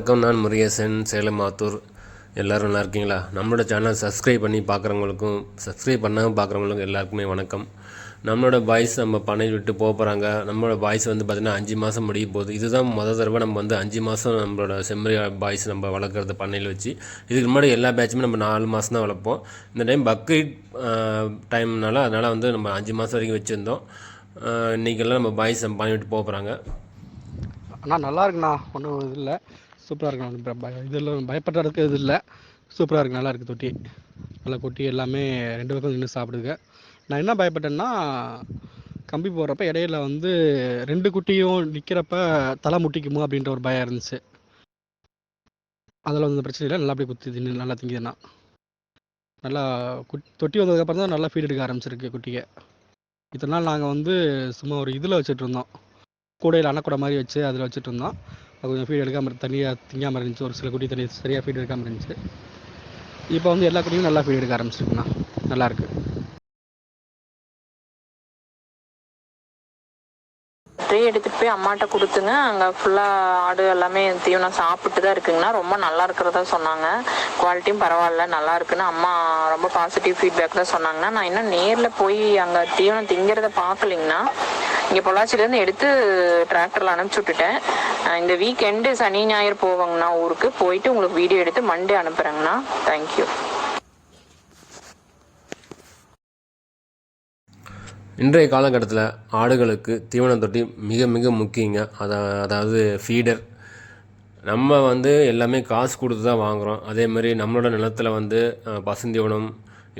வணக்கம் நான் முருகேசன் சேலம் ஆத்தூர். எல்லோரும் நல்லா இருக்கீங்களா? நம்மளோட சேனல் சப்ஸ்கிரைப் பண்ணி பார்க்குறவங்களுக்கும் சப்ஸ்கிரைப் பண்ணாமல் பார்க்குறவங்களுக்கும் எல்லாருக்குமே வணக்கம். நம்மளோட பாய்ஸ் நம்ம பண்ணை விட்டு போக போகிறாங்க நம்மளோட பாய்ஸ் வந்து பார்த்திங்கன்னா அஞ்சு மாதம் முடிய போகுது. இதுதான் மொதல் தடவை நம்ம வந்து அஞ்சு மாதம் நம்மளோட செம்மறி பாய்ஸ் நம்ம வளர்க்குறது பண்ணையில் வச்சு இதுக்கு முன்னாடி எல்லா பேட்சுமே நம்ம நாலு மாதம் தான் வளர்ப்போம். இந்த டைம் பக்ரீத் டைம்னால அதனால் வந்து நம்ம அஞ்சு மாதம் வரைக்கும் வச்சுருந்தோம். இன்றைக்கெல்லாம் நம்ம பாய்ஸ் நம்ம பண்ணை விட்டு போக போகிறாங்க அண்ணா நல்லா இருக்குண்ணா. ஒன்றும் இது இல்லை. சூப்பராக இருக்கும். ஒன்றும் பய இதில் பயப்படுறதுக்கு இது இல்லை. சூப்பராக இருக்கு. நல்லா இருக்குது தொட்டி. நல்லா கொட்டி எல்லாமே ரெண்டு பக்கம் நின்று சாப்பிடுங்க. நான் என்ன பயப்பட்டேன்னா கம்பி போடுறப்ப இடையில வந்து ரெண்டு குட்டியும் நிற்கிறப்ப தலை முட்டிக்குமோ அப்படின்ற ஒரு பயம் இருந்துச்சு. அதில் வந்து பிரச்சனை இல்லை. நல்லா அப்படியே குத்தி தின்னு நல்லா திங்குதுண்ணா நல்லா குட் தொட்டி வந்ததுக்கப்புறம் தான் நல்லா ஃபீட் எடுக்க ஆரம்பிச்சிருக்கு குட்டியை. இத்தனை நாள் நாங்கள் வந்து சும்மா ஒரு இதில் வச்சுட்டு இருந்தோம். கூடையில் அணக்கூடை மாதிரி வச்சு அதில் வச்சுட்டு இருந்தோம். அது கொஞ்சம் ஃபீட் எடுக்காமல் தனியாக திங்காமல் இருந்துச்சு. ஒரு சில குட்டி தண்ணி சரியாக ஃபீட் எடுக்காமல் இருந்துச்சு. இப்போ வந்து எல்லா குட்டியும் நல்லா ஃபீட் எடுக்க ஆரம்பிச்சிருக்குண்ணா. நல்லா இருக்கு. ட்ரே எடுத்துகிட்டு போய் அம்மாட்ட கொடுத்துங்க. அங்கே ஃபுல்லாக ஆடு எல்லாமே தீவனம் சாப்பிட்டு தான் இருக்குங்கண்ணா. ரொம்ப நல்லா இருக்கிறதா சொன்னாங்க. குவாலிட்டியும் பரவாயில்ல நல்லா இருக்குன்னு அம்மா ரொம்ப பாசிட்டிவ் ஃபீட்பேக் தான் சொன்னாங்கண்ணா. நான் இன்னும் நேரில் போய் அங்கே தீவனம் திங்கிறத பார்க்கலிங்கண்ணா. இங்கே பொள்ளாச்சிலேருந்து எடுத்து டிராக்டரில் அனுப்பிச்சி விட்டுட்டேன். இந்த வீக்கெண்டு சனி ஞாயிறு போவாங்கண்ணா ஊருக்கு. போயிட்டு உங்களுக்கு வீடியோ எடுத்து மண்டே அனுப்புகிறேங்கண்ணா தேங்க்யூ இன்றைய காலகட்டத்தில் ஆடுகளுக்கு தீவன தொட்டி மிக மிக முக்கியங்க. அதை அதாவது ஃபீடர் நம்ம வந்து எல்லாமே காசு கொடுத்து தான் வாங்குகிறோம் அதே மாதிரி நம்மளோட நிலத்தில் வந்து பசுந்தீவனம்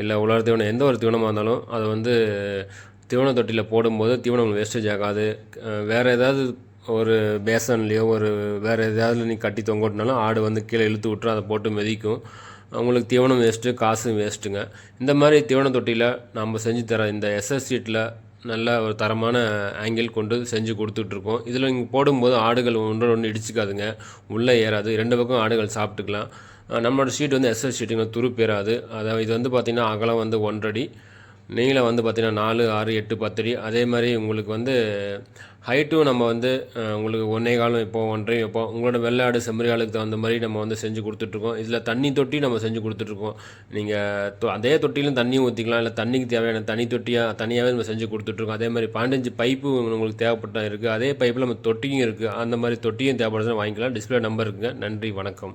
இல்லை உலர் தீவனம் எந்த ஒரு தீவனமாக இருந்தாலும் அதை வந்து தீவன தொட்டியில் போடும்போது தீவனம் வேஸ்டேஜ் ஆகாது. வேறு ஏதாவது ஒரு பேசன்லேயோ ஒரு வேறு எதாவது நீ கட்டி தொங்கோட்டினாலும் ஆடு வந்து கீழே இழுத்து விட்டுரும் அதை போட்டு மிதிக்கும். அவங்களுக்கு தீவனம் வேஸ்ட்டு காசும் வேஸ்ட்டுங்க இந்த மாதிரி தீவன தொட்டியில் நம்ம செஞ்சு தர இந்த எஸ்எஸ் சீட்டில் நல்ல ஒரு தரமான ஆங்கிள் கொண்டு செஞ்சு கொடுத்துட்ருக்கோம். இதில் இங்கே போடும்போது ஆடுகள் ஒன்று ஒன்று இடிச்சுக்காதுங்க. உள்ளே ஏறாது. ரெண்டு பக்கம் ஆடுகள் சாப்பிட்டுக்கலாம். நம்மளோட ஷீட் வந்து எஸ்எஸ் ஷீட்டுங்க துருப்பேறாது அதாவது இது வந்து பார்த்திங்கன்னா அகலம் வந்து ஒன்றடி. நீளம் வந்து பார்த்திங்கன்னா நாலு ஆறு எட்டு பத்தடி அதே மாதிரி உங்களுக்கு வந்து ஹைட்டும் நம்ம வந்து உங்களுக்கு ஒன்றே காலம் இப்போ ஒன்றையும் வைப்போம். உங்களோட வெள்ளாடு செம்மறியாளுக்கு தகுந்த மாதிரி நம்ம வந்து செஞ்சு கொடுத்துட்ருக்கோம். இதில் தண்ணி தொட்டி நம்ம செஞ்சு கொடுத்துட்ருக்கோம். நீங்கள் அதே தொட்டிலும் தண்ணி ஊற்றிக்கலாம் இல்லை தண்ணிக்கு தேவையான தனி தொட்டியாக தனியாகவே நம்ம செஞ்சு கொடுத்துட்ருக்கோம். அதே மாதிரி பன்னெண்டு பைப்பு உங்களுக்கு தேவைப்பட்டா இருக்குது அதே பைப்பில் நம்ம தொட்டியும் இருக்குது அந்த மாதிரி தொட்டியும் தேவைப்படுதுன்னு வாங்கிக்கலாம். டிஸ்பிளே நம்பர் இருக்குங்க. நன்றி வணக்கம்.